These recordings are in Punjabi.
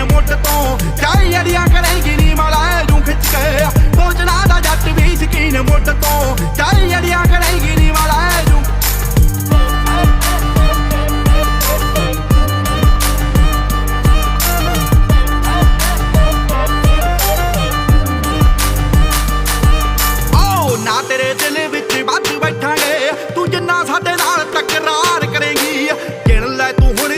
ਮੁੱਢ ਤੋਂ। ਚਾਈ ਅੜੀਆਂ ਕਰੇਗੀ ਨੀ ਮਲਾ ਜੂ ਖਿੱਚ ਕੇ। ਸੋਚਣਾ ਦਾ ਜੱਟ ਵੀ ਸ਼ਕੀਨ ਮੁੱਢ ਤੋਂ। ਚਾਈ ਅੜੀਆਂ ਕਰੇਗੀ ਨੀ ਮਲਾ ਜੂ ਆਓ, ਨਾ ਤੇਰੇ ਦਿਲ ਵਿੱਚ ਵੱਧ ਬੈਠਾਂਗੇ। ਤੂੰ ਜਿੰਨਾ ਸਾਡੇ ਨਾਲ ਤਕਰਾਰ ਕਰੇਗੀ। ਗਿਣ ਲੈ ਤੂੰ ਹੁਣ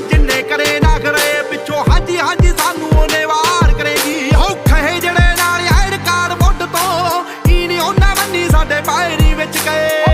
ਸਾਡੇ ਪੈਰੀ ਵਿੱਚ ਗਏ।